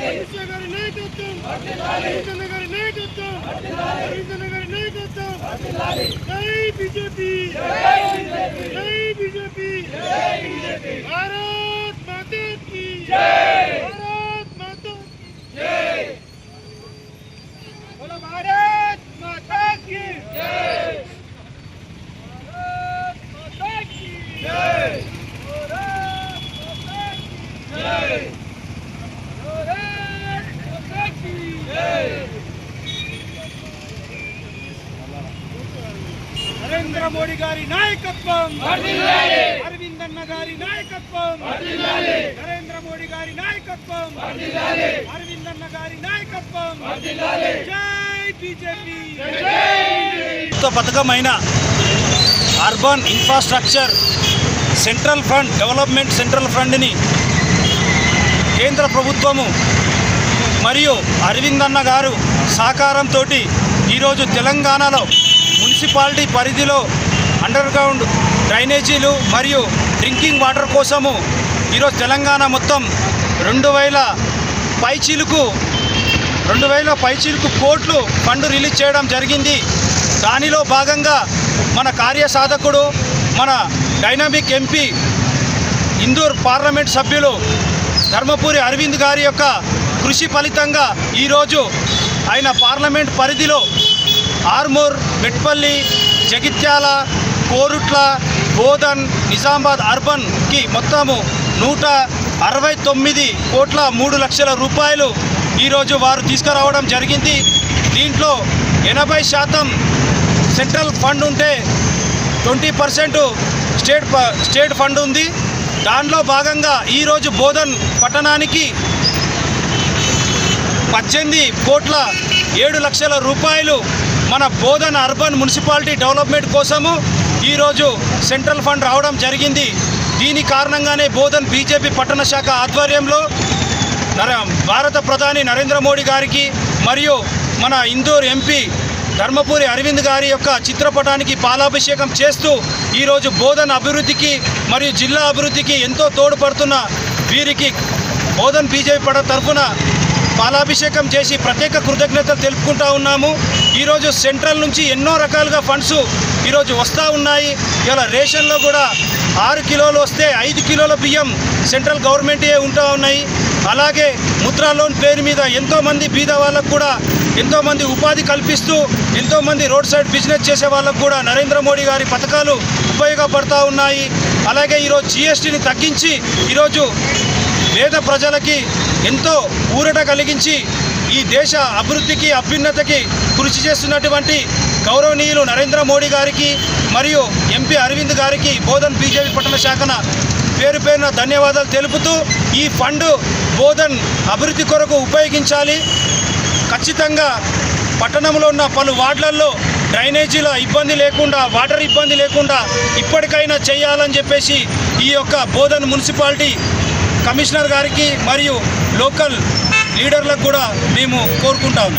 గారి నాయకత్వం. రవిచంద్ర గారి నాయకత్వం. రవిచంద్ర గారి నాయకత్వం జై బీజేపీ. జై బీజేపీ. భారత్ నరేంద్ర మోడీ గారి నాయకత్వం. అరవింద్ అన్న గారి నాయకత్వం. నరేంద్ర మోడీ గారి నాయకత్వం. అరవింద్ అన్న గారి నాయకత్వం. జై BJP. పథకమైన urban infrastructure central fund development central ఫండ్ని కేంద్ర ప్రభుత్వము మరియు అరవింద్ అన్న గారు సహకారంతో ఈరోజు తెలంగాణలో మున్సిపాలిటీ పరిధిలో అండర్ గ్రౌండ్ డ్రైనేజీలు మరియు డ్రింకింగ్ వాటర్ కోసము ఈరోజు తెలంగాణ మొత్తం రెండు వేల పైచీలకు రెండు వేల పైచీలకు కోట్లు ఫండ్ రిలీజ్ చేయడం జరిగింది. దానిలో భాగంగా మన కార్యసాధకుడు మన డైనామిక్ ఎంపీ ఇందూర్ పార్లమెంట్ సభ్యులు ధర్మపురి అరవింద్ గారి యొక్క కృషి ఫలితంగా ఈరోజు ఆయన పార్లమెంట్ పరిధిలో ఆర్మూర్ మెట్పల్లి జగిత్యాల కోరుట్ల బోధన్ నిజామాబాద్ అర్బన్కి మొత్తము నూట అరవై తొమ్మిది కోట్ల మూడు లక్షల రూపాయలు ఈరోజు వారు తీసుకురావడం జరిగింది. దీంట్లో ఎనభై శాతం సెంట్రల్ ఫండ్ ఉంటే twenty percent state state fund ఉంది. దానిలో భాగంగా ఈరోజు బోధన్ పట్టణానికి పద్దెనిమిది కోట్ల ఏడు లక్షల రూపాయలు మన బోధన్ అర్బన్ మున్సిపాలిటీ డెవలప్మెంట్ కోసము ఈరోజు సెంట్రల్ ఫండ్ రావడం జరిగింది. దీని కారణంగానే బోధన్ బీజేపీ పట్టణ శాఖ ఆధ్వర్యంలో నర భారత ప్రధాని నరేంద్ర మోడీ గారికి మరియు మన ఇందూర్ ఎంపీ ధర్మపురి అరవింద్ గారి యొక్క చిత్రపటానికి పాలాభిషేకం చేస్తూ ఈరోజు బోధన్ అభివృద్ధికి మరియు జిల్లా అభివృద్ధికి ఎంతో తోడ్పడుతున్న వీరికి బోధన్ బీజేపీ పడ తరఫున పాలాభిషేకం చేసి ప్రత్యేక కృతజ్ఞతలు తెలుపుకుంటా ఉన్నాము. ఈరోజు సెంట్రల్ నుంచి ఎన్నో రకాలుగా ఫండ్స్ ఈరోజు వస్తూ ఉన్నాయి. ఇలా రేషన్లో కూడా ఆరు కిలోలు వస్తే ఐదు కిలోల బియ్యం సెంట్రల్ గవర్నమెంటే ఉంటా ఉన్నాయి. అలాగే ముద్రా లోన్ పేరు మీద ఎంతోమంది బీద వాళ్ళకు కూడా ఎంతోమంది ఉపాధి కల్పిస్తూ ఎంతోమంది రోడ్ సైడ్ బిజినెస్ చేసే వాళ్ళకు కూడా నరేంద్ర మోడీ గారి పథకాలు ఉపయోగపడతా ఉన్నాయి. అలాగే ఈరోజు జిఎస్టీని తగ్గించి ఈరోజు పేద ప్రజలకి ఎంతో ఊరట కలిగించి ఈ దేశ అభివృద్ధికి అభ్యున్నతకి కృషి చేస్తున్నటువంటి గౌరవనీయులు నరేంద్ర మోడీ గారికి మరియు ఎంపీ అరవింద్ గారికి బోధన్ బీజేపీ పట్టణ శాఖన పేరు పేరున ధన్యవాదాలు తెలుపుతూ ఈ ఫండ్ బోధన్ అభివృద్ధి కొరకు ఉపయోగించాలి. ఖచ్చితంగా పట్టణంలో ఉన్న పలు వార్డులలో డ్రైనేజీల ఇబ్బంది లేకుండా వాటర్ ఇబ్బంది లేకుండా ఇప్పటికైనా చేయాలని చెప్పేసి ఈ యొక్క బోధన్ మున్సిపాలిటీ కమిషనర్ గారికి మరియు లోకల్ లీడర్లకు కూడా మేము కోరుకుంటాము.